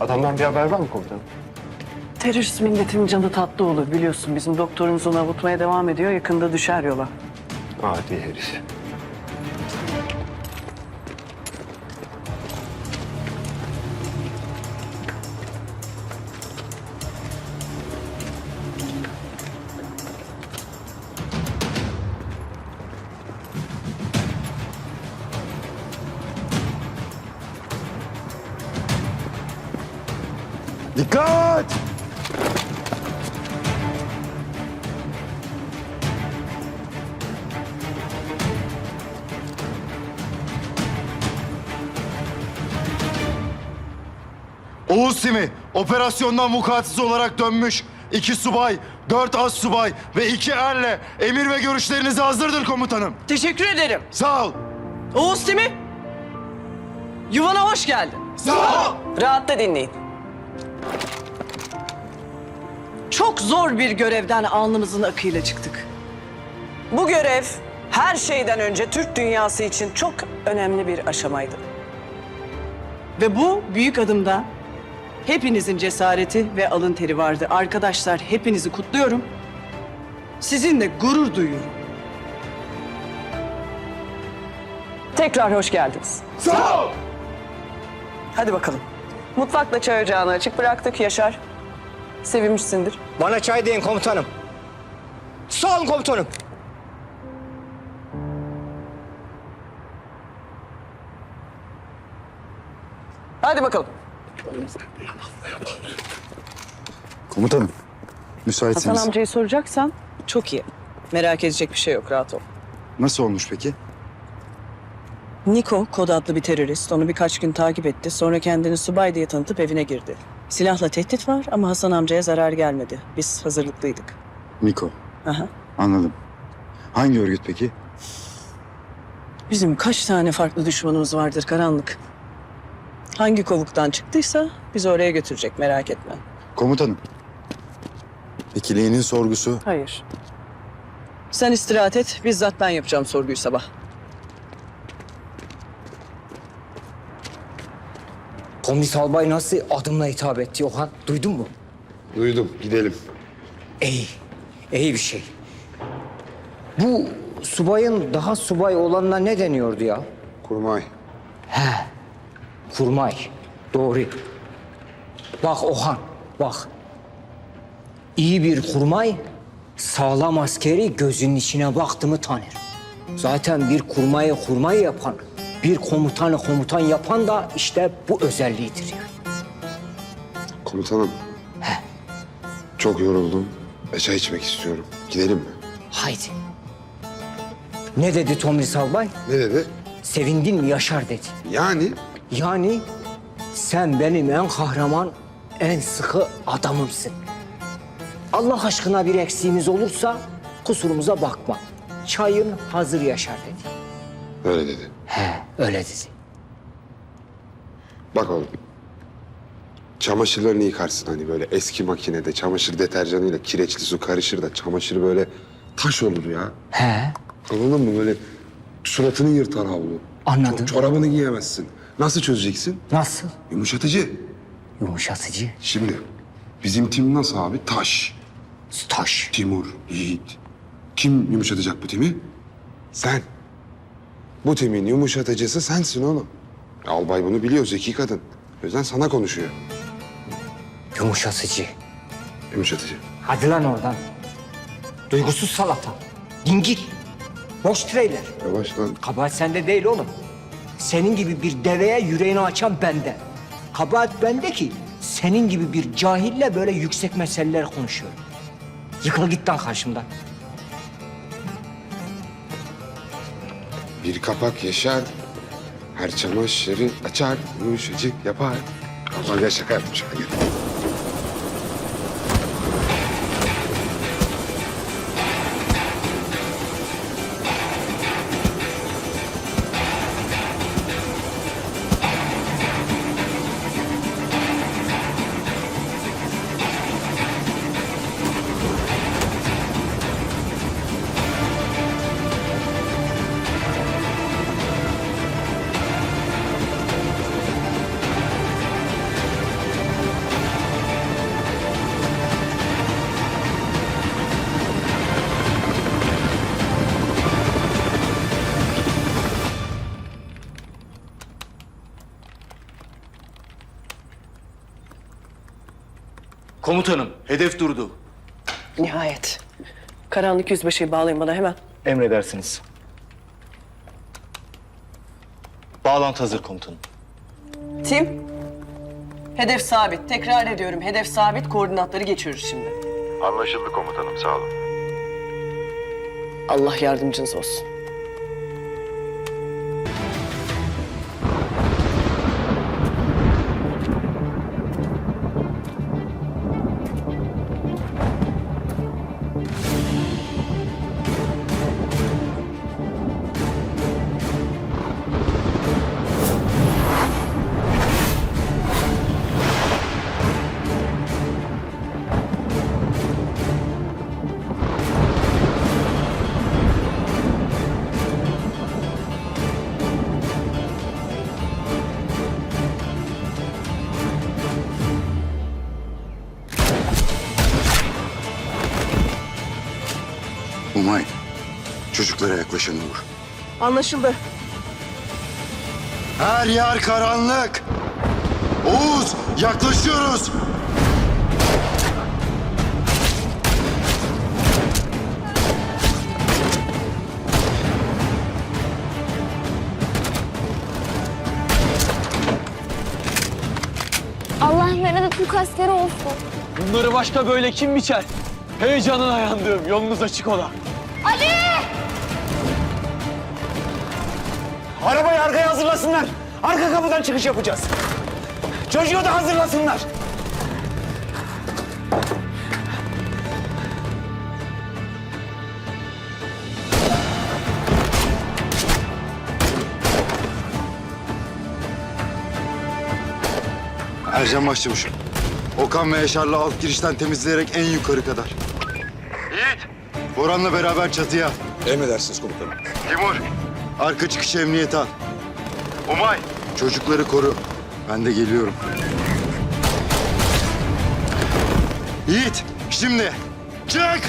Adamdan bir haber var mı komutanım? Terörist milletin canı tatlı olur biliyorsun. Bizim doktorumuz onu avutmaya devam ediyor. Yakında düşer yola. Adi herif. Operasyondan vukuatsız olarak dönmüş. İki subay, dört az subay ve iki erle emir ve görüşlerinize hazırdır komutanım. Teşekkür ederim. Sağ ol. Oğuz Timi. Yuvana hoş geldin. Sağ ol. Rahatla dinleyin. Çok zor bir görevden alnımızın akıyla çıktık. Bu görev her şeyden önce Türk dünyası için çok önemli bir aşamaydı. Ve bu büyük adımda hepinizin cesareti ve alın teri vardı. Arkadaşlar hepinizi kutluyorum. Sizinle gurur duyuyorum. Tekrar hoş geldiniz. Sağ ol. Hadi bakalım. Mutfakla çay ocağını açık bıraktık Yaşar. Sevinmişsindir. Bana çay deyin komutanım. Sağ olun komutanım. Hadi bakalım. Komutanım, müsaitseniz. Hasan amcayı soracaksan çok iyi. Merak edecek bir şey yok, rahat ol. Nasıl olmuş peki? Niko, kod adlı bir terörist. Onu birkaç gün takip etti. Sonra kendini subay diye tanıtıp evine girdi. Silahla tehdit var ama Hasan amcaya zarar gelmedi. Biz hazırlıklıydık. Miko, Aha. anladım. Hangi örgüt peki? Bizim kaç tane farklı düşmanımız vardır karanlık. Hangi kovuktan çıktıysa bizi oraya götürecek merak etme. Komutanım. İkiliğinin sorgusu. Hayır. Sen istirahat et. Bizzat ben yapacağım sorguyu sabah. Komunis albay nasıl adımla hitap etti Ohan? Duydun mu? Duydum. Gidelim. İyi. iyi bir şey. Bu subayın daha subay olanına ne deniyordu ya? Kurmay. Kurmay. Doğru. Bak Ohan, bak. İyi bir kurmay, sağlam askeri gözünün içine baktı mı tanır. Zaten bir kurmayı kurmay yapan, bir komutanı komutan yapan da işte bu özelliğidir yani. Komutanım. Çok yoruldum. ve çay içmek istiyorum. Gidelim mi? Haydi. Ne dedi Tomris Albay? Ne dedi? Sevindin mi Yaşar dedi. Yani Yani sen benim en kahraman, en sıkı adamımsın. Allah aşkına bir eksiğimiz olursa kusurumuza bakma. Çayın hazır Yaşar dedi. öyle dedi. He, öyle dedi. Bak oğlum. Çamaşırlarını yıkarsın hani böyle eski makinede çamaşır deterjanıyla kireçli su karışır da çamaşır böyle taş olur ya. He, Anladın mı? Böyle suratını yırtar havlu. Anladım. Ço- çorabını giyemezsin. Nasıl çözeceksin? nasıl? Yumuşatıcı. Yumuşatıcı, Şimdi bizim tim nasıl abi? Taş. taş. Timur, Yiğit. Kim yumuşatacak bu timi? Sen. Bu timin yumuşatıcısı sensin oğlum. Albay bunu biliyor, zeki kadın. O yüzden sana konuşuyor. Yumuşatıcı. Yumuşatıcı. Hadi lan oradan. Duygusuz salata. Dingil. Boş treyler. Yavaş lan. Kabahat sende değil oğlum. Senin gibi bir deveye yüreğini açan bende. Kabahat bende ki senin gibi bir cahille böyle yüksek meseleler konuşuyorum. Yıkıl git lan karşımdan. Bir kapak yaşar. Her çamaşırı açar. Yumuşacık yapar. Albay ya şaka yapmış. Komutanım, hedef durdu. Nihayet. Karanlık yüzbaşıyı bağlayın bana hemen. Emredersiniz. Bağlantı hazır komutanım. Tim. Hedef sabit. Tekrar ediyorum. Hedef sabit. Koordinatları geçiyoruz şimdi. Anlaşıldı komutanım sağ olun. Allah yardımcınız olsun. Yaklaşanı vur. Anlaşıldı. Her yer karanlık. Oğuz, yaklaşıyoruz. Allah nerede Türk askeri olsun. Bunları başka böyle kim biçer? Heyecanına yandığım yolunuz açık ola. Arabayı arkaya hazırlasınlar. Arka kapıdan çıkış yapacağız. Çocuğu da hazırlasınlar. Ercan Başçavuş'um. Okan ve Yaşar'la alt girişten temizleyerek en yukarı kadar. Yiğit. Boran'la beraber çatıya. Emredersiniz komutanım. Timur. Arka çıkış emniyete al. Umay Çocukları koru. Ben de geliyorum. Yiğit, şimdi. Çık!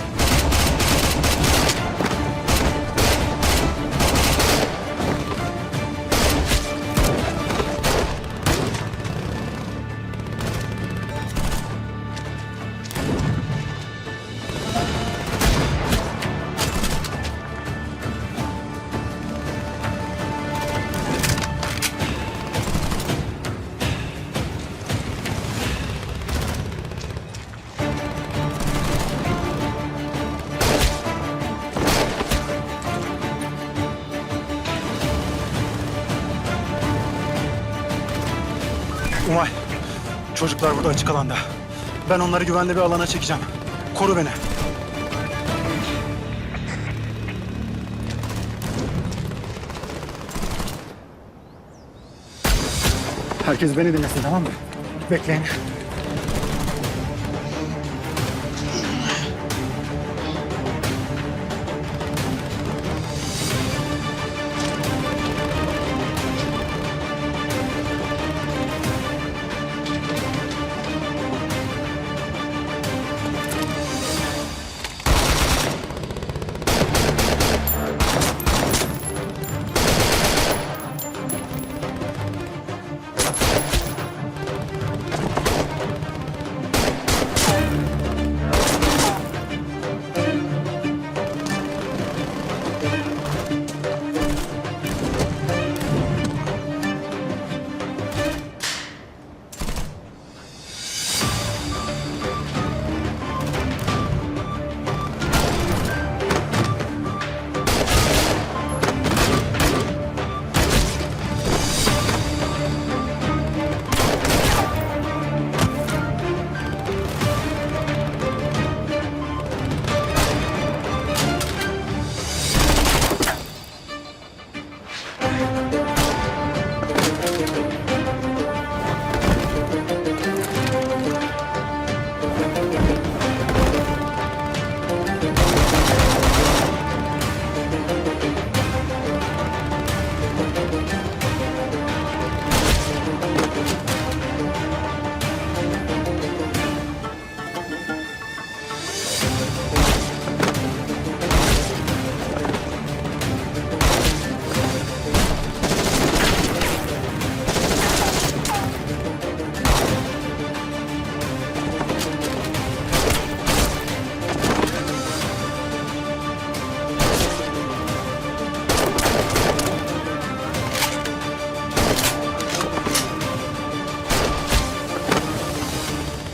Çocuklar burada açık alanda. Ben onları güvenli bir alana çekeceğim. Koru beni. Herkes beni dinlesin tamam mı? Bekleyin.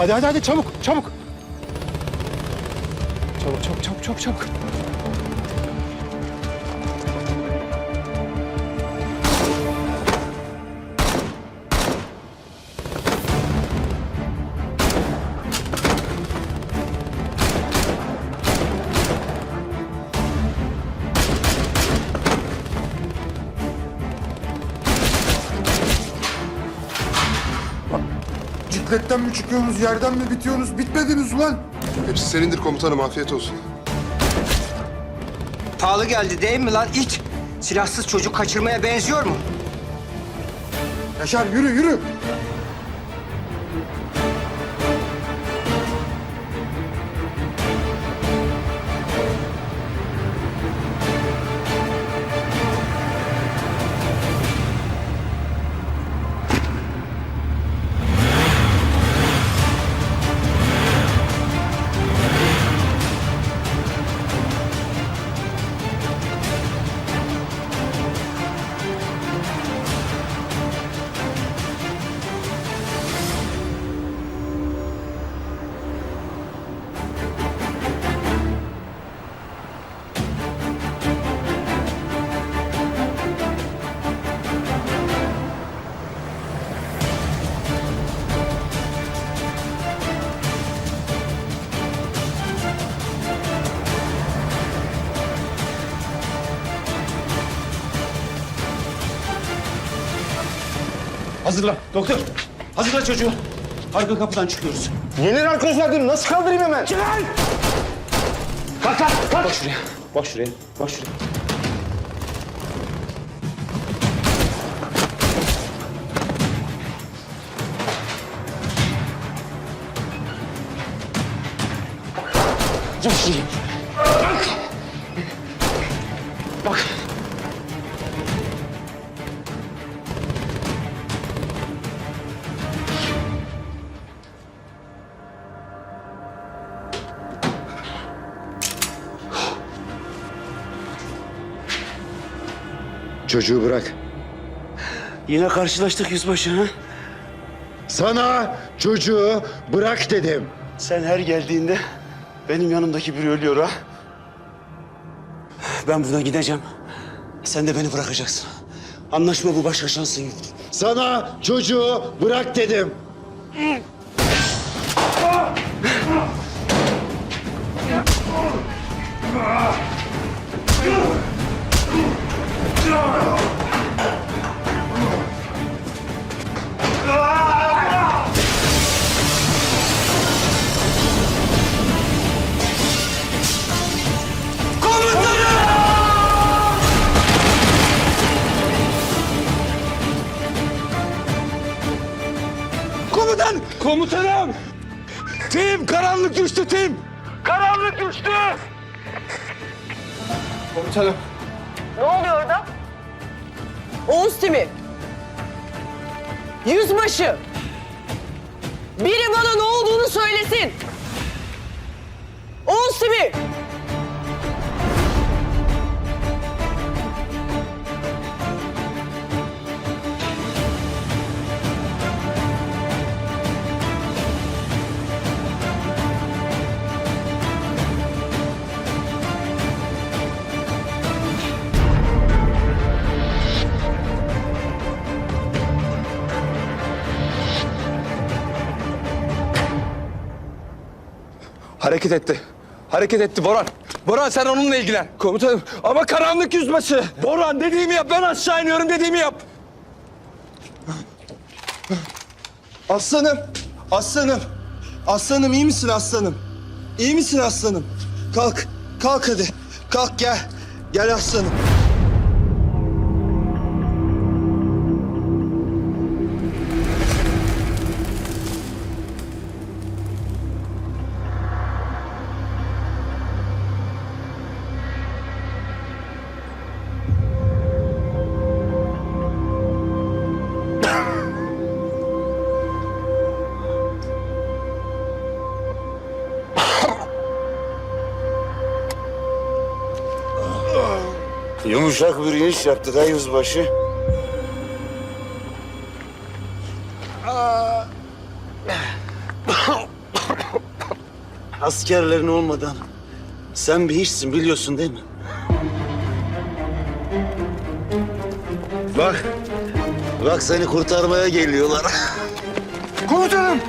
Hadi hadi hadi çabuk çabuk. Çabuk çabuk çabuk çabuk çabuk. Cikletten mi çıkıyorsunuz, yerden mi bitiyorsunuz? Bitmediniz ulan. Hepsi senindir komutanım, afiyet olsun. Pahalı geldi değil mi lan it? Silahsız çocuk kaçırmaya benziyor mu? Yaşar yürü, yürü. Hazırla doktor. Hazırla çocuğu. Arka kapıdan çıkıyoruz. Yeni arkadaşlar. Nasıl kaldırayım hemen? Çıkar! Kalk kalk kalk. Bak şuraya. Bak şuraya. Bak şuraya. Bak şuraya. Çocuğu bırak. Yine karşılaştık yüzbaşı ha? Sana çocuğu bırak dedim. Sen her geldiğinde benim yanımdaki biri ölüyor ha. Ben buradan gideceğim. Sen de beni bırakacaksın. Anlaşma bu başka şansın yok. Sana çocuğu bırak dedim. Komutan! Komutanım! Tim! Karanlık düştü Tim! Karanlık düştü! Komutanım. Ne oluyor orada? Oğuz Timi. Yüzbaşı. Biri bana ne olduğunu söylesin. Oğuz Timi. Hareket etti. Hareket etti Boran. Boran sen onunla ilgilen. Komutanım ama karanlık yüzbaşı. Boran dediğimi yap. Ben aşağı iniyorum dediğimi yap. Aslanım. Aslanım. Aslanım iyi misin aslanım? İyi misin aslanım? Kalk. Kalk hadi. Kalk gel. Gel aslanım. Yumuşak bir iniş yaptı da yüzbaşı. askerlerin olmadan sen bir hiçsin biliyorsun değil mi? Bak, bak seni kurtarmaya geliyorlar. Komutanım!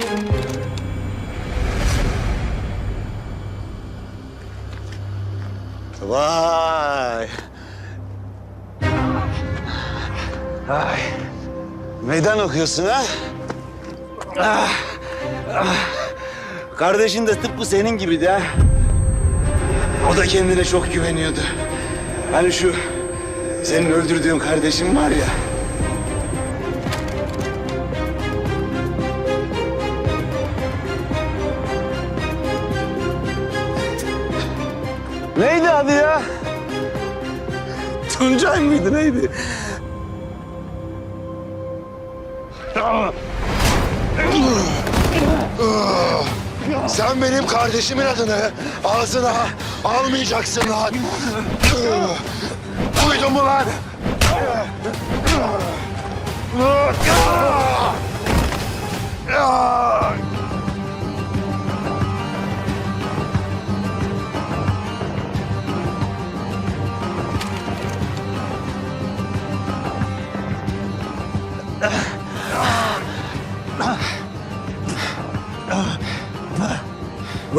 Vay. Ay. Meydan okuyorsun ha? Ah, ah. Kardeşin de tıpkı senin gibiydi ha. O da kendine çok güveniyordu. Hani şu senin öldürdüğün kardeşin var ya. Neydi adı ya? Tuncay mıydı neydi? Sen benim kardeşimin adını ağzına almayacaksın lan. Duydun mu lan?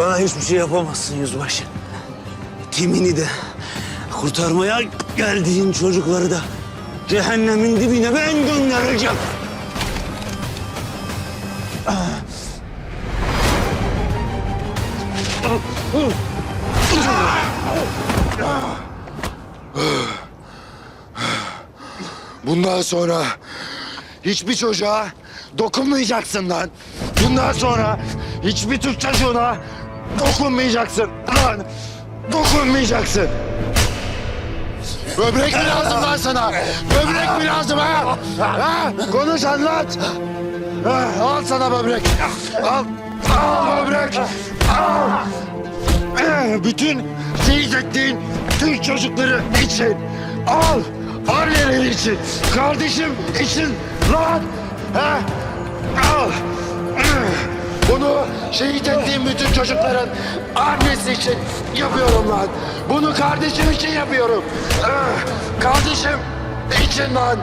Bana hiçbir şey yapamazsın yüzbaşı. Timini de kurtarmaya geldiğin çocukları da cehennemin dibine ben göndereceğim. Bundan sonra hiçbir çocuğa dokunmayacaksın lan. Bundan sonra hiçbir Türk çocuğuna dokunmayacaksın lan. Dokunmayacaksın. Böbrek mi lazım lan sana? Böbrek mi lazım ha? ha? Konuş anlat. Ha, al sana böbrek. Al. Al böbrek. Al. Bütün şehit ettiğin Türk çocukları için. Al. Anneleri için. Kardeşim için. Lan. Ha? Al. Bunu şehit ettiğim bütün çocukların annesi için yapıyorum lan. Bunu kardeşim için yapıyorum. Eh, Kardeşim için lan.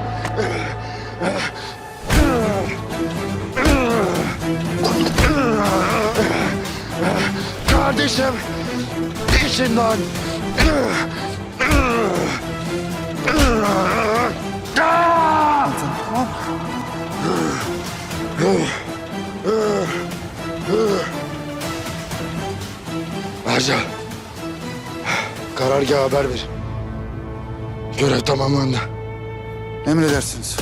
Kardeşim için lan. Arca. Karargaha haber ver. Görev tamamlandı. Emredersiniz.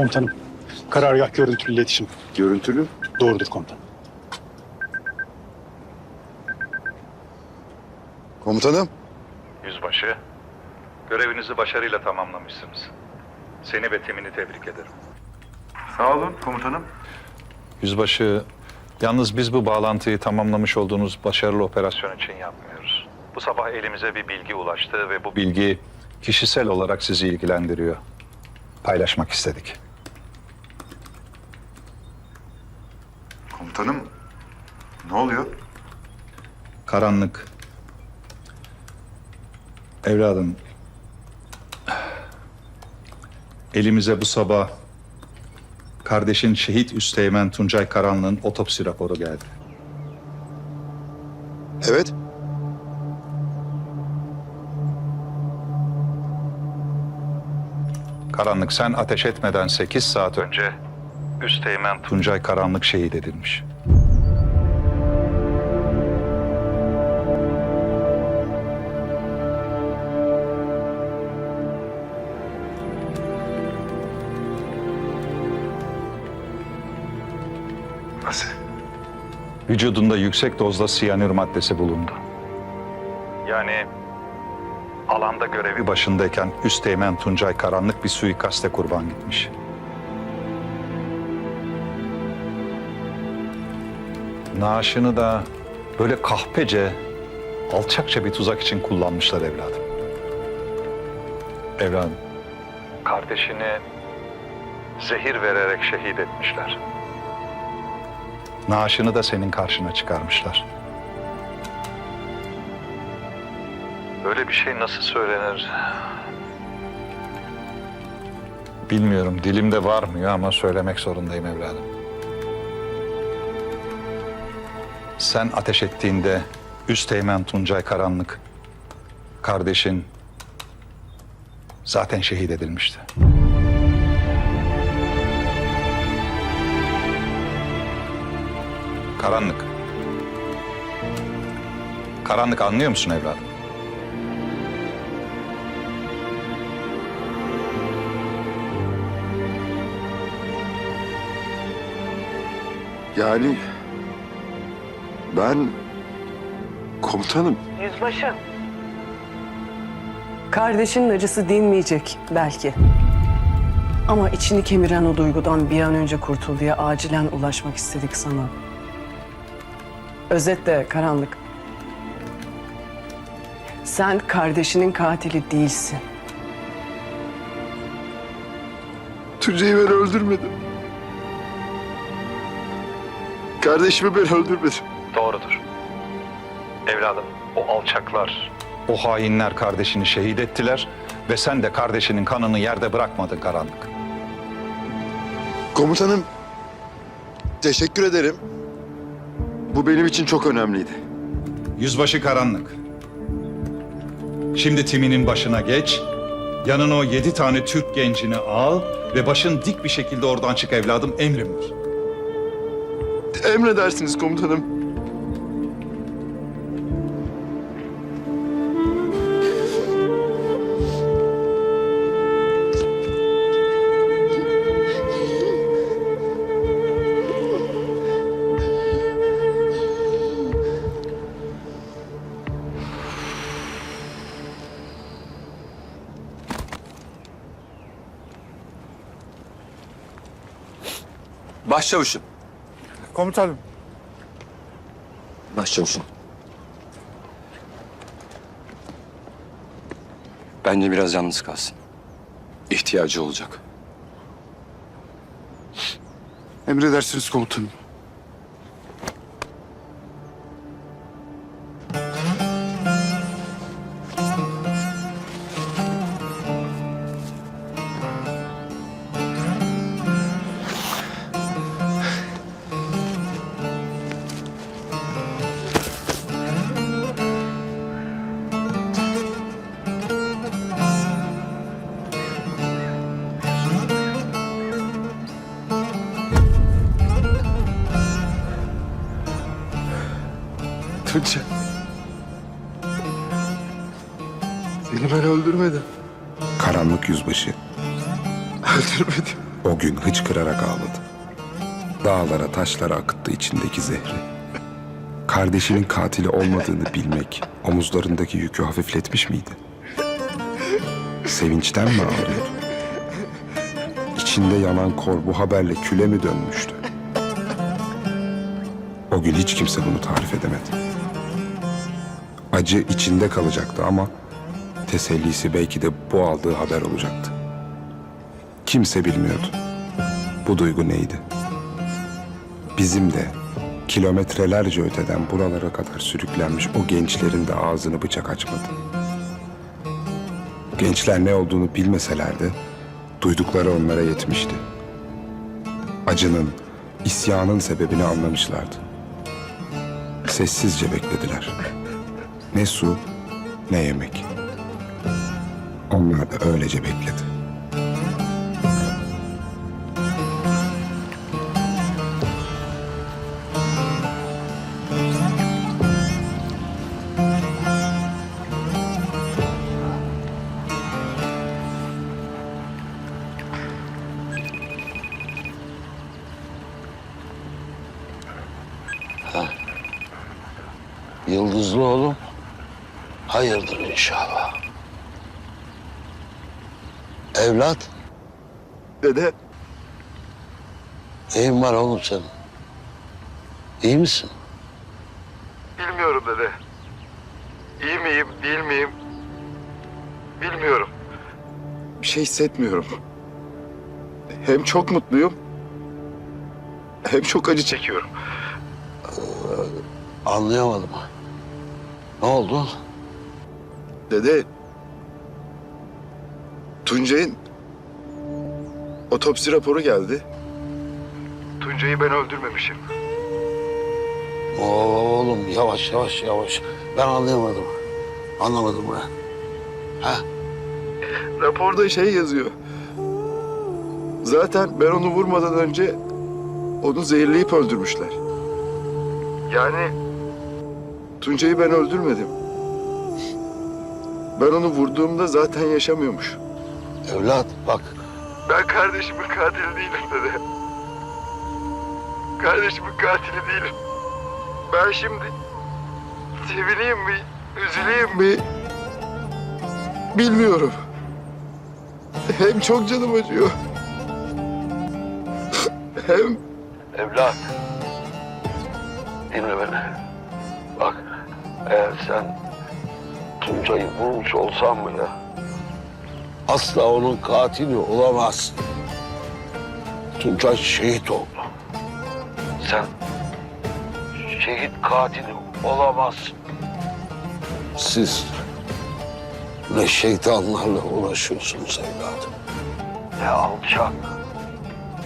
Komutanım. Karargah görüntülü iletişim. Görüntülü. Doğrudur komutanım. Komutanım. Yüzbaşı, görevinizi başarıyla tamamlamışsınız. Seni ve timini tebrik ederim. Sağ olun komutanım. Yüzbaşı, yalnız biz bu bağlantıyı tamamlamış olduğunuz başarılı operasyon için yapmıyoruz. Bu sabah elimize bir bilgi ulaştı ve bu bilgi kişisel olarak sizi ilgilendiriyor. Paylaşmak istedik. Komutanım ne oluyor? Karanlık. Evladım. Elimize bu sabah kardeşin şehit Üsteğmen Tuncay Karanlı'nın otopsi raporu geldi. Evet. Karanlık sen ateş etmeden 8 saat önce Üsteğmen Tuncay Karanlık şehit edilmiş. Nasıl? Vücudunda yüksek dozda siyanür maddesi bulundu. Yani alanda görevi başındayken Üsteğmen Tuncay Karanlık bir suikaste kurban gitmiş. Naaşını da böyle kahpece, alçakça bir tuzak için kullanmışlar evladım. Evladım, kardeşini zehir vererek şehit etmişler. Naaşını da senin karşına çıkarmışlar. Böyle bir şey nasıl söylenir? Bilmiyorum, dilimde varmıyor ama söylemek zorundayım evladım. Sen ateş ettiğinde Üsteğmen Tuncay Karanlık, kardeşin zaten şehit edilmişti. Karanlık. Karanlık anlıyor musun evladım? Yani ben komutanım. Yüzbaşı. Kardeşinin acısı dinmeyecek belki. Ama içini kemiren o duygudan bir an önce kurtul diye acilen ulaşmak istedik sana. Özetle karanlık. Sen kardeşinin katili değilsin. Tuncay'ı ben öldürmedim. Kardeşimi ben öldürmedim. Doğrudur. Evladım, o alçaklar, o hainler kardeşini şehit ettiler ve sen de kardeşinin kanını yerde bırakmadın karanlık. Komutanım, teşekkür ederim. Bu benim için çok önemliydi. Yüzbaşı karanlık. Şimdi timinin başına geç. Yanına o yedi tane Türk gencini al ve başın dik bir şekilde oradan çık evladım emrimdir. Emredersiniz komutanım. Başçavuşum. Komutanım. Başçavuşum. Bence biraz yalnız kalsın. İhtiyacı olacak. Emredersiniz komutanım. Öldürmedim. Karanlık yüzbaşı Öldürmedim. o gün hıçkırarak ağladı. Dağlara taşlara akıttı içindeki zehri. Kardeşinin katili olmadığını bilmek omuzlarındaki yükü hafifletmiş miydi? Sevinçten mi ağlıyordu? İçinde yanan kor bu haberle küle mi dönmüştü? O gün hiç kimse bunu tarif edemedi. Acı içinde kalacaktı ama tesellisi belki de bu aldığı haber olacaktı. Kimse bilmiyordu. Bu duygu neydi? Bizim de kilometrelerce öteden buralara kadar sürüklenmiş o gençlerin de ağzını bıçak açmadı. Gençler ne olduğunu bilmeseler de duydukları onlara yetmişti. acının, isyanın sebebini anlamışlardı. Sessizce beklediler. Ne su, ne yemek. Onlar da öylece bekledi. Yıldızlı oğlum. Hayırdır inşallah. Evlat. Dede. Neyin var oğlum senin? İyi misin? Bilmiyorum dede. İyi miyim, değil miyim? Bilmiyorum. Bir şey hissetmiyorum. Hem çok mutluyum. Hem çok acı çekiyorum. Anlayamadım. Ne oldu? Dede. Tuncay'ın otopsi raporu geldi. Tuncay'ı ben öldürmemişim. Oğlum yavaş yavaş yavaş. Ben anlayamadım. Anlamadım ben. Raporda şey yazıyor. Zaten ben onu vurmadan önce onu zehirleyip öldürmüşler. Yani Tuncay'ı ben öldürmedim. Ben onu vurduğumda zaten yaşamıyormuş. Evlat bak Ben kardeşimin katili değilim dede. Kardeşimin katili değilim. Ben şimdi sevineyim mi, üzüleyim mi Bilmiyorum. Hem çok canım acıyor. Hem Evlat. Dinle beni. Bak eğer sen Tuncay'ı vurmuş olsan bile asla onun katili olamazsın. Tuncay şehit oldu. Sen şehit katili olamazsın. Siz ne şeytanlarla uğraşıyorsunuz evladım. Ne alçak,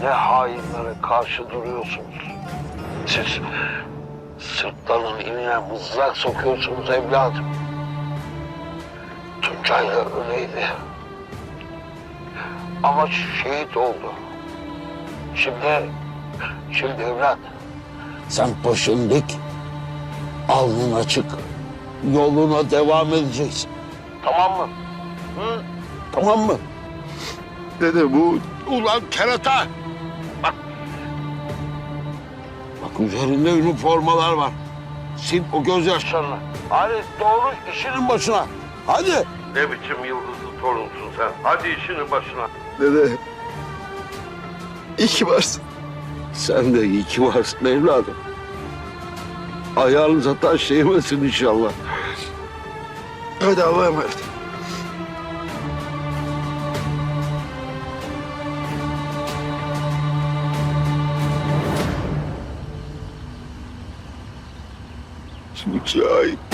ne hainlere karşı duruyorsunuz. Siz sırtlarının inine mızrak sokuyorsunuz evladım. Tuncay da öyleydi. Ama şehit oldu. Şimdi, şimdi evlat, sen başın dik, alnın açık, yoluna devam edeceksin. Tamam mı? Hı? Tamam mı? dede bu Ulan kerata! Bak. Bak üzerinde üniformalar var. Sil o gözyaşlarını. Hadi doğru işinin başına. Hadi. Ne biçim yıldızlı torunsun sen? Hadi işinin başına. Dede iyi ki varsın. Sen de iyi ki varsın evladım. Ayağınıza taş değmesin inşallah. Hadi Allah'a emanet. Tuncay.